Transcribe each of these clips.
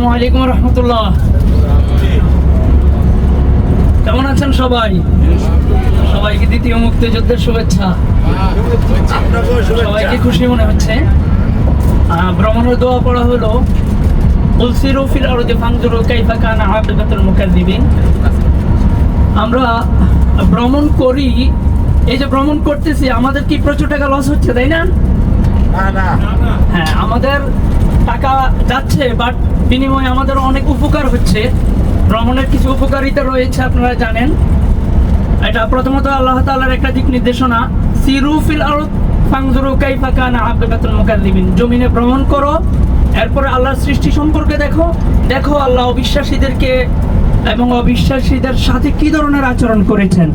আসসালামু আলাইকুম রহমতুল্লাহ। কেমন আছেন সবাই? সবাইকে দ্বিতীয় মুক্তিযুদ্ধের শুভেচ্ছা। সবাইকে খুশি মনে হচ্ছে। ভ্রমণের দোয়া পড়া হলো উলসিরু ফিল আরদি ফাংজুরু কাইফা কানা আকিবাতুল মুকাদ্দিবিন। আমরা ভ্রমণ করি এই যে ভ্রমণ করতেছি আমাদের কি প্রচুর টাকা লস হচ্ছে তাই না? হ্যাঁ আমাদের টাকা যাচ্ছে বাট বিনিময়ে আমাদের অনেক উপকার হচ্ছে। ভ্রমণের কিছু উপকারিতা রয়েছে আপনারা জানেন। এটা প্রথমত আল্লাহ তাআলার একটা দিক নির্দেশনা। সিরু ফিল আরদ ফাংজুরু কাইফা কানা আকিবাতুল মুকাদ্দিবিন। জমিনে ভ্রমণ করো এরপরে আল্লাহর সৃষ্টি সম্পর্কে দেখো। দেখো আল্লাহ অবিশ্বাসীদেরকে এবং অবিশ্বাসীদের সাথে কি ধরনের আচরণ করেছেন।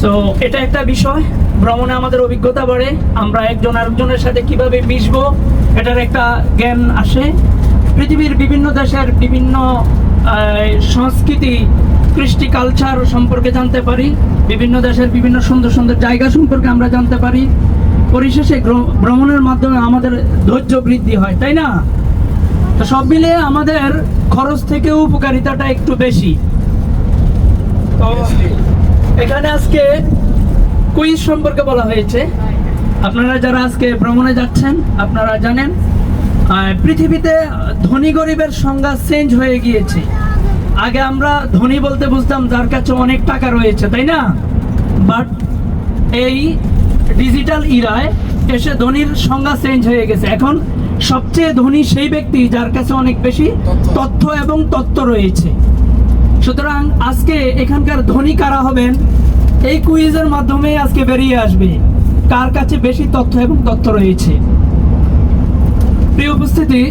সো এটা একটা বিষয়। ভ্রমণে আমাদের অভিজ্ঞতা বাড়ে। আমরা একজন আরেকজনের সাথে কীভাবে মিশবো এটার একটা জ্ঞান আসে। পৃথিবীর বিভিন্ন দেশের বিভিন্ন সংস্কৃতি, কৃষ্টি কালচার সম্পর্কে জানতে পারি। বিভিন্ন দেশের বিভিন্ন সুন্দর সুন্দর জায়গা সম্পর্কে আমরা জানতে পারি। পরিশেষে ভ্রমণের মাধ্যমে আমাদের ধৈর্য বৃদ্ধি হয়, তাই না? তো সব মিলিয়ে আমাদের খরচ থেকেও উপকারিতাটা একটু বেশি। তো এখানে আজকে কুইজ সম্পর্কে বলা হয়েছে। আপনারা যারা আজকে ভ্রমণে যাচ্ছেন, আপনারা জানেন পৃথিবীতে ধনী গরিবের সংজ্ঞা চেঞ্জ হয়ে গিয়েছে। আগে আমরা ধনী বলতে বুঝতাম যার কাছে অনেক টাকা রয়েছে তাই না? বাট এই ডিজিটাল ইরায় এসে ধনীর সংজ্ঞা চেঞ্জ হয়ে গেছে। এখন সবচেয়ে ধনী সেই ব্যক্তি যার কাছে অনেক বেশি তথ্য। এবং তত্ত্ব রয়েছে। সুতরাং আজকে এখানকার ধনী কারা হবেন? এই কুইজের মাধ্যমে আজকে বেরিয়ে আসবে। কার কাছে বেশি তথ্য এবং তথ্য রয়েছে? প্রিয় উপস্থিতি,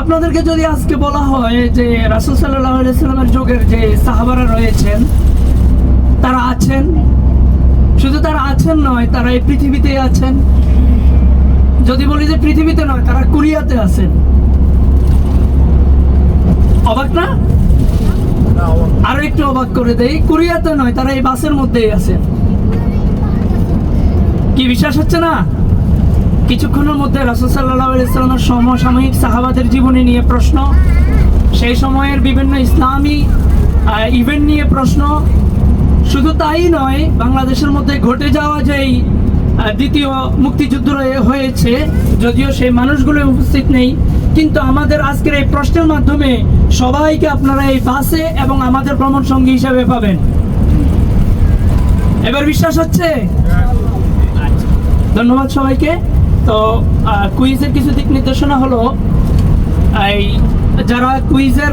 আপনাদেরকে যদি আজকে বলা হয় যে রাসুল সাল্লাহ সাল্লামের যুগের যে সাহাবারা রয়েছেন, তারা আছেন? শুধু তারা আছেন নয়, তারা এই পৃথিবীতে আছেন। যদি বলি যে পৃথিবীতে নয়, তারা কোরিয়াতে আছেন। অবাক না? আরও একটু অবাক করে দেই, কোরিয়াতে নয়, তারা এই বাসের মধ্যেই আছে কি বিশ্বাস হচ্ছে না? কিছুক্ষণের মধ্যে রাসুল সাল্লাহ ইসলামের সমসাময়িক সাহাবাদের জীবনী নিয়ে প্রশ্ন সেই সময়ের বিভিন্ন ইসলামী ইভেন্ট নিয়ে প্রশ্ন। শুধু তাই নয় বাংলাদেশের মধ্যে ঘটে যাওয়া যেই দ্বিতীয় মুক্তিযুদ্ধ হয়েছে যদিও সেই মানুষগুলো উপস্থিত নেই কিন্তু আমাদের আজকের এই প্রশ্নের মাধ্যমে সবাইকে আপনারা এই বাসে এবং আমাদের ভ্রমণ সঙ্গী হিসেবে পাবেন। এবার বিশ্বাস হচ্ছে? ধন্যবাদ সবাইকে। তো কুইজের কিছু দিক নির্দেশনা হলো, এই যারা কুইজের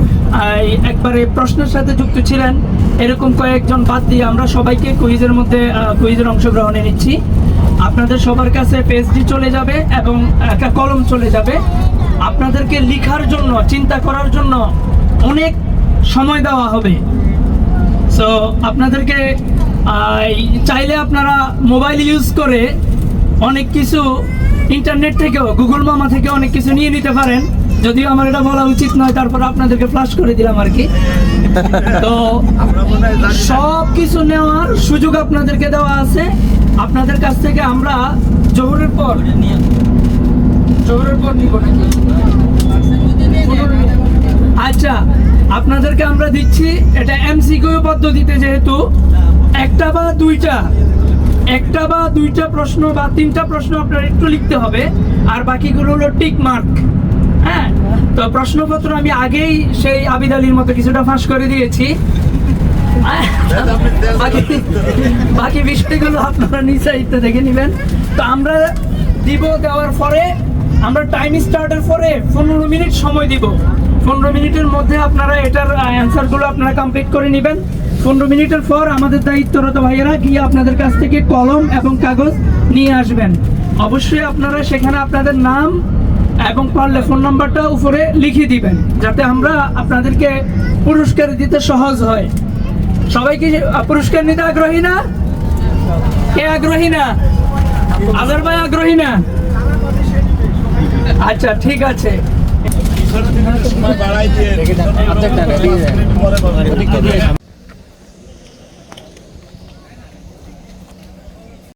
একবারে প্রশ্নের সাথে যুক্ত ছিলেন, এরকম কয়েকজন বাদ দিয়ে আমরা সবাইকে কুইজের মধ্যে কুইজের অংশগ্রহণে নিচ্ছি। আপনাদের সবার কাছে পেজটি চলে যাবে এবং একটা কলম চলে যাবে। আপনাদেরকে লেখার জন্য, চিন্তা করার জন্য অনেক সময় দেওয়া হবে। সো আপনাদেরকে চাইলে আপনারা মোবাইল ইউজ করে অনেক কিছু ইন্টারনেট থেকেও গুগল মামা থেকে অনেক কিছু নিয়ে নিতে পারেন। যদিও আমার এটা বলা উচিত নয় তারপর আপনাদেরকে ফ্লাশ করে দিলাম আর কি। তো সব কিছু নেওয়ার সুযোগ আপনাদেরকে দেওয়া আছে। আপনাদের কাছ থেকে আমরা জোহরের পর জোহরের পর নিব নাকি? আচ্ছা আপনাদেরকে আমরা দিচ্ছি এটা এমসিকিউ পদ্ধতিতে যেহেতু একটা বা দুইটা। একটা বা দুইটা প্রশ্ন বা তিনটা প্রশ্ন আপনার একটু লিখতে হবে, আর বাকিগুলো হলো টিক মার্ক হ্যাঁ? তো প্রশ্নপত্র আমি আগেই সেই আবিদ আলীর মতো কিছুটা ফাঁস করে দিয়েছি। বাকি বিষয়গুলো আপনারা নিচে ইত্যা দেখে নেবেন। তো আমরা দিব দেওয়ার পরে, আমরা টাইম স্টার্টের পরে পনেরো মিনিট সময় দিব। পনেরো মিনিটের মধ্যে আপনারা এটার অ্যান্সারগুলো আপনারা কমপ্লিট করে নেবেন। পনেরো মিনিটের পর আমাদের দায়িত্বরত ভাইয়েরা গিয়ে আপনাদের কাছ থেকে কলম এবং কাগজ নিয়ে আসবেন। অবশ্যই আপনারা সেখানে আপনাদের নাম এবং পারলে ফোন নাম্বারটা উপরে লিখে দিবেন, যাতে আমরা আপনাদেরকে পুরস্কার দিতে সহজ হয়। সবাই কি পুরস্কার নিতে আগ্রহী না? কে আগ্রহী না? আজার ভাই আগ্রহী না? আচ্ছা ঠিক আছে। বাড়াই দিয়ে